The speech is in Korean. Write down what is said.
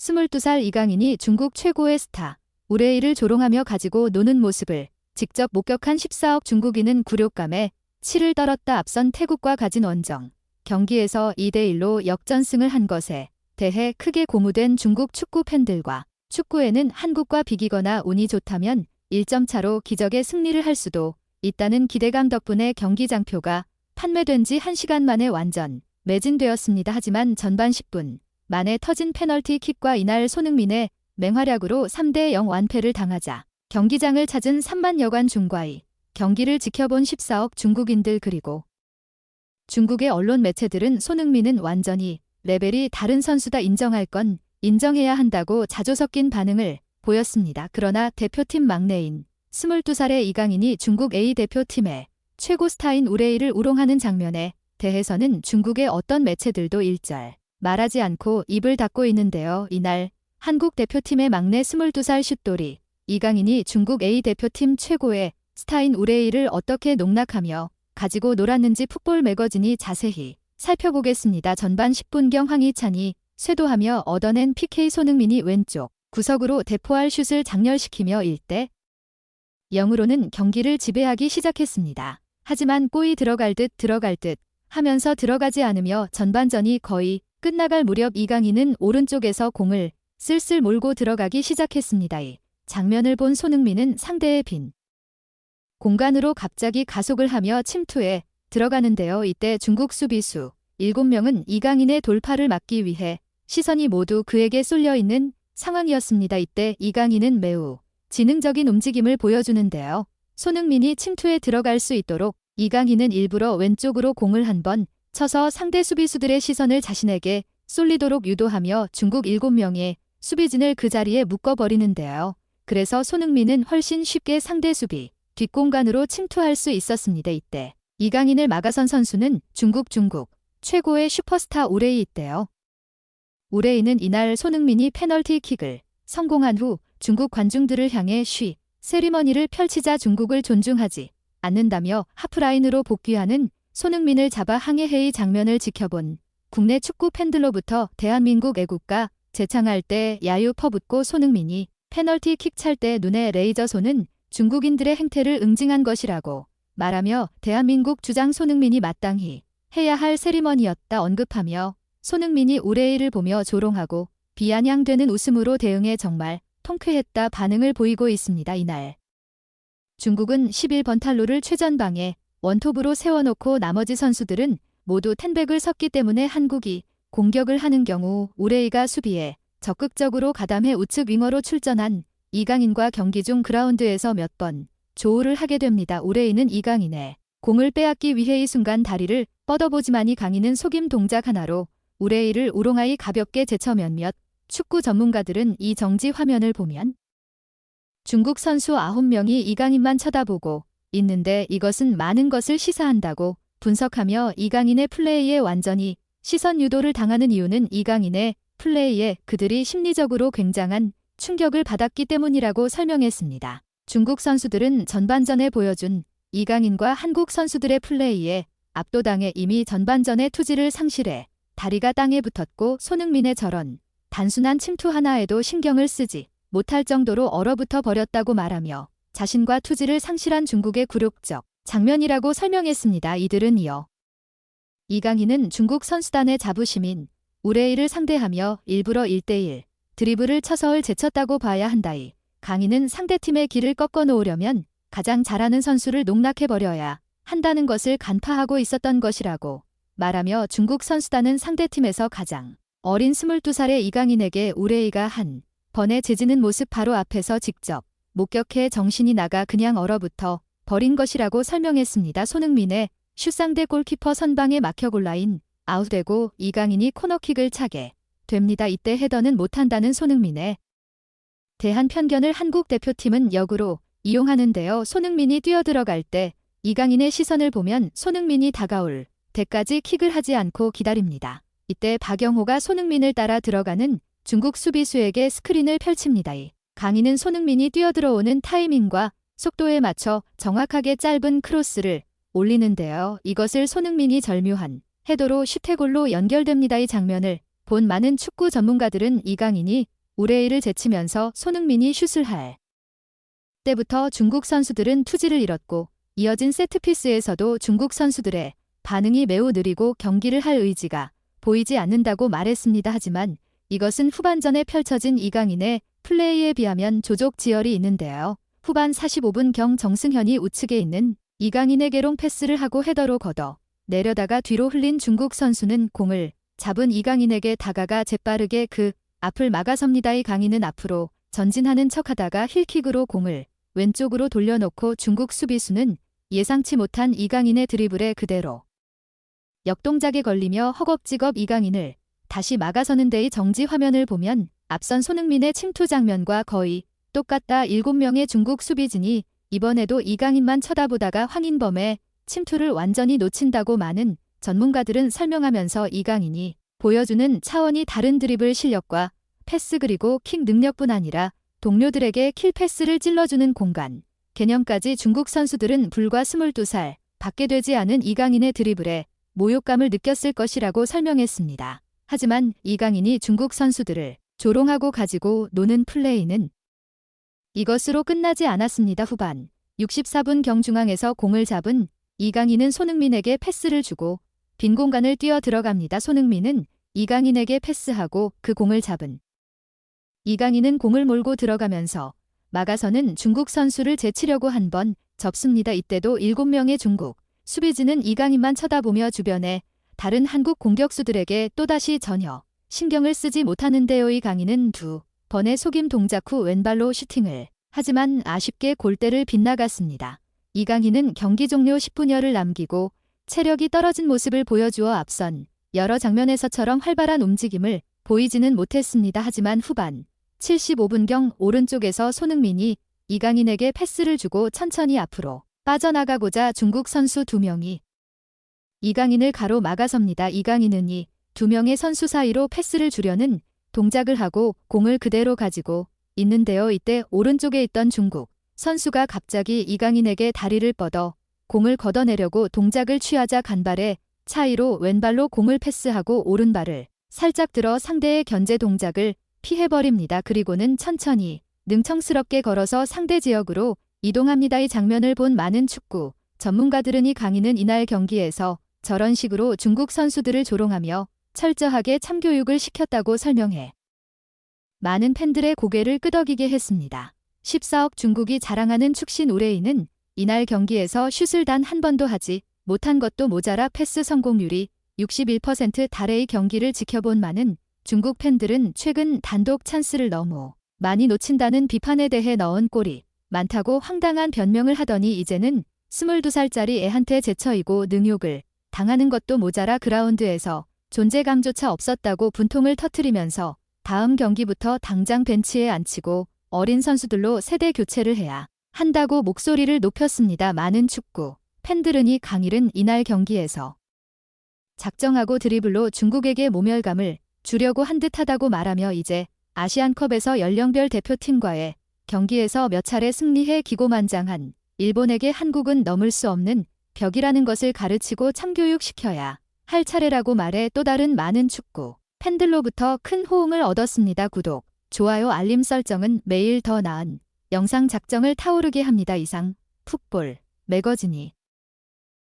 22살 이강인이 중국 최고의 스타 우레이를 조롱하며 가지고 노는 모습을 직접 목격한 14억 중국인은 굴욕감에 치를 떨었다 앞선 태국과 가진 원정. 경기에서 2대1로 역전승을 한 것에 대해 크게 고무된 중국 축구 팬들과 축구에는 한국과 비기거나 운이 좋다면 1점 차로 기적의 승리를 할 수도 있다는 기대감 덕분에 경기 장표가 판매된 지 1시간 만에 완전 매진되었습니다. 하지만 전반 10분 만에 터진 페널티 킥과 이날 손흥민의 맹활약으로 3대 0 완패를 당하자 경기장을 찾은 3만 여관 중과이 경기를 지켜본 14억 중국인들 그리고 중국의 언론 매체들은 손흥민은 완전히 레벨이 다른 선수다 인정할 건 인정해야 한다고 자조 섞인 반응을 보였습니다. 그러나 대표팀 막내인 22살의 이강인이 중국 A 대표팀의 최고 스타인 우레이를 우롱하는 장면에 대해서는 중국의 어떤 매체들도 일절 말하지 않고 입을 닫고 있는데요. 이날 한국 대표팀의 막내 22살 슛돌이 이강인이 중국 A 대표팀 최고의 스타인 우레이를 어떻게 농락하며 가지고 놀았는지 풋볼 매거진이 자세히 살펴보겠습니다. 전반 10분경 황희찬이 쇄도하며 얻어낸 PK 손흥민이 왼쪽 구석으로 대포할 슛을 장렬시키며 1대 0으로는 경기를 지배하기 시작했습니다. 하지만 골이 들어갈 듯 들어갈 듯 하면서 들어가지 않으며 전반전이 거의 끝나갈 무렵 이강인은 오른쪽에서 공을 쓸쓸 몰고 들어가기 시작했습니다. 이 장면을 본 손흥민은 상대의 빈 공간으로 갑자기 가속을 하며 침투에 들어가는데요. 이때 중국 수비수 7명은 이강인의 돌파를 막기 위해 시선이 모두 그에게 쏠려 있는 상황이었습니다. 이때 이강인은 매우 지능적인 움직임을 보여주는데요. 손흥민이 침투에 들어갈 수 있도록 이강인은 일부러 왼쪽으로 공을 한번 쳐서 상대 수비수들의 시선을 자신에게 쏠리도록 유도하며 중국 7명의 수비진을 그 자리에 묶어버리는데요. 그래서 손흥민은 훨씬 쉽게 상대 수비 뒷공간으로 침투할 수 있었습니다. 이때 이강인을 막아선 선수는 중국 중국 최고의 슈퍼스타 우레이 있대요. 우레이는 이날 손흥민이 페널티 킥을 성공한 후 중국 관중들을 향해 쉬 세리머니를 펼치자 중국을 존중하지 않는다며 하프라인으로 복귀하는 손흥민을 잡아 항해회의 장면을 지켜본 국내 축구 팬들로부터 대한민국 애국가 재창할 때 야유 퍼붓고 손흥민이 페널티 킥 찰 때 눈에 레이저 쏘는 중국인들의 행태를 응징한 것이라고 말하며 대한민국 주장 손흥민이 마땅히 해야 할 세리머니였다 언급하며 손흥민이 우레이를 보며 조롱하고 비아냥되는 웃음으로 대응해 정말 통쾌했다 반응을 보이고 있습니다. 이날 중국은 11번 탈로를 최전방에 원톱으로 세워놓고 나머지 선수들은 모두 텐백을 섰기 때문에 한국이 공격을 하는 경우 우레이가 수비에 적극적으로 가담해 우측 윙어로 출전한 이강인과 경기 중 그라운드에서 몇 번 조우를 하게 됩니다. 우레이는 이강인의 공을 빼앗기 위해 이 순간 다리를 뻗어보지만 이 강인은 속임 동작 하나로 우레이를 우롱하이 가볍게 제쳐 몇몇 축구 전문가들은 이 정지 화면을 보면 중국 선수 9명이 이강인만 쳐다보고 있는데 이것은 많은 것을 시사한다고 분석하며 이강인의 플레이에 완전히 시선 유도를 당하는 이유는 이강인의 플레이에 그들이 심리적으로 굉장한 충격을 받았기 때문이라고 설명했습니다. 중국 선수들은 전반전에 보여준 이강인과 한국 선수들의 플레이에 압도당해 이미 전반전에 투지를 상실해 다리가 땅에 붙었고 손흥민의 저런 단순한 침투 하나에도 신경을 쓰지 못할 정도로 얼어붙어 버렸다고 말하며 자신과 투지를 상실한 중국의 굴욕적 장면이라고 설명했습니다. 이들은 이어 이강인은 중국 선수단의 자부심인 우레이를 상대하며 일부러 1대1 드리블을 쳐서을 제쳤다고 봐야 한다이. 강인은 상대팀의 길을 꺾어 놓으려면 가장 잘하는 선수를 농락해버려야 한다는 것을 간파하고 있었던 것이라고 말하며 중국 선수단은 상대팀에서 가장 어린 22살의 이강인에게 우레이가 한 번에 재지는 모습 바로 앞에서 직접 목격해 정신이 나가 그냥 얼어붙어 버린 것이라고 설명했습니다. 손흥민의 슛상대 골키퍼 선방에 막혀 골라인 아웃되고 이강인이 코너킥을 차게 됩니다. 이때 헤더는 못한다는 손흥민의 대한 편견을 한국 대표팀은 역으로 이용하는데요. 손흥민이 뛰어들어갈 때 이강인의 시선을 보면 손흥민이 다가올 때까지 킥을 하지 않고 기다립니다. 이때 박영호가 손흥민을 따라 들어가는 중국 수비수에게 스크린을 펼칩니다. 강인은 손흥민이 뛰어들어오는 타이밍과 속도에 맞춰 정확하게 짧은 크로스를 올리는데요. 이것을 손흥민이 절묘한 헤더로 슈테골로 연결됩니다. 이 장면을 본 많은 축구 전문가들은 이강인이 우레이를 제치면서 손흥민이 슛을 할 때부터 중국 선수들은 투지를 잃었고 이어진 세트피스에서도 중국 선수들의 반응이 매우 느리고 경기를 할 의지가 보이지 않는다고 말했습니다. 하지만 이것은 후반전에 펼쳐진 이강인의 플레이에 비하면 조족 지열이 있는데요. 후반 45분 경 정승현이 우측에 있는 이강인에게 롱 패스를 하고 헤더로 걷어 내려다가 뒤로 흘린 중국 선수는 공을 잡은 이강인에게 다가가 재빠르게 그 앞을 막아섭니다. 이 강인은 앞으로 전진하는 척하다가 힐킥으로 공을 왼쪽으로 돌려놓고 중국 수비수는 예상치 못한 이강인의 드리블에 그대로 역동작에 걸리며 허겁지겁 이강인을 다시 막아서는 데의 정지 화면을 보면 앞선 손흥민의 침투 장면과 거의 똑같다 7명의 중국 수비진이 이번에도 이강인만 쳐다보다가 황인범의 침투를 완전히 놓친다고 많은 전문가들은 설명하면서 이강인이 보여주는 차원이 다른 드리블 실력과 패스 그리고 킥 능력뿐 아니라 동료들에게 킬 패스를 찔러주는 공간, 개념까지 중국 선수들은 불과 22살 밖에 되지 않은 이강인의 드리블에 모욕감을 느꼈을 것이라고 설명했습니다. 하지만 이강인이 중국 선수들을 조롱하고 가지고 노는 플레이는 이것으로 끝나지 않았습니다. 후반 64분 경중앙에서 공을 잡은 이강인은 손흥민에게 패스를 주고 빈 공간을 뛰어 들어갑니다. 손흥민은 이강인에게 패스하고 그 공을 잡은 이강인은 공을 몰고 들어가면서 막아서는 중국 선수를 제치려고 한 번 접습니다. 이때도 7명의 중국 수비진은 이강인만 쳐다보며 주변에 다른 한국 공격수들에게 또다시 전혀 신경을 쓰지 못하는데요. 이강인은 두 번의 속임 동작 후 왼발로 슈팅을 하지만 아쉽게 골대를 빗나갔습니다. 이강인은 경기 종료 10분여를 남기고 체력이 떨어진 모습을 보여주어 앞선 여러 장면에서처럼 활발한 움직임을 보이지는 못했습니다. 하지만 후반 75분경 오른쪽에서 손흥민이 이강인에게 패스를 주고 천천히 앞으로 빠져나가고자 중국 선수 두 명이 이강인을 가로 막아섭니다. 이강인은 이 두 명의 선수 사이로 패스를 주려는 동작을 하고 공을 그대로 가지고 있는데요. 이때 오른쪽에 있던 중국 선수가 갑자기 이강인에게 다리를 뻗어 공을 걷어내려고 동작을 취하자 간발의 차이로 왼발로 공을 패스하고 오른발을 살짝 들어 상대의 견제 동작을 피해버립니다. 그리고는 천천히 능청스럽게 걸어서 상대 지역으로 이동합니다. 이 장면을 본 많은 축구 전문가들은 이 강인은 이날 경기에서 저런 식으로 중국 선수들을 조롱하며 철저하게 참교육을 시켰다고 설명해 많은 팬들의 고개를 끄덕이게 했습니다. 14억 중국이 자랑하는 축신 우레이는 이날 경기에서 슛을 단 한 번도 하지 못한 것도 모자라 패스 성공률이 61% 달의 경기를 지켜본 많은 중국 팬들은 최근 단독 찬스를 너무 많이 놓친다는 비판에 대해 넣은 골이 많다고 황당한 변명을 하더니 이제는 22살짜리 애한테 제처이고 능욕을 당하는 것도 모자라 그라운드에서 존재감조차 없었다고 분통을 터트리면서 다음 경기부터 당장 벤치에 앉히고 어린 선수들로 세대 교체를 해야 한다고 목소리를 높였습니다. 많은 축구 팬들은 이 강일은 이날 경기에서 작정하고 드리블로 중국에게 모멸감을 주려고 한 듯하다고 말하며 이제 아시안컵에서 연령별 대표팀과의 경기에서 몇 차례 승리해 기고만장한 일본에게 한국은 넘을 수 없는 벽이라는 것을 가르치고 참교육시켜야 할 차례라고 말해 또 다른 많은 축구 팬들로부터 큰 호응을 얻었습니다. 구독, 좋아요 알림 설정은 매일 더 나은 영상 작정을 타오르게 합니다. 이상 풋볼 매거진이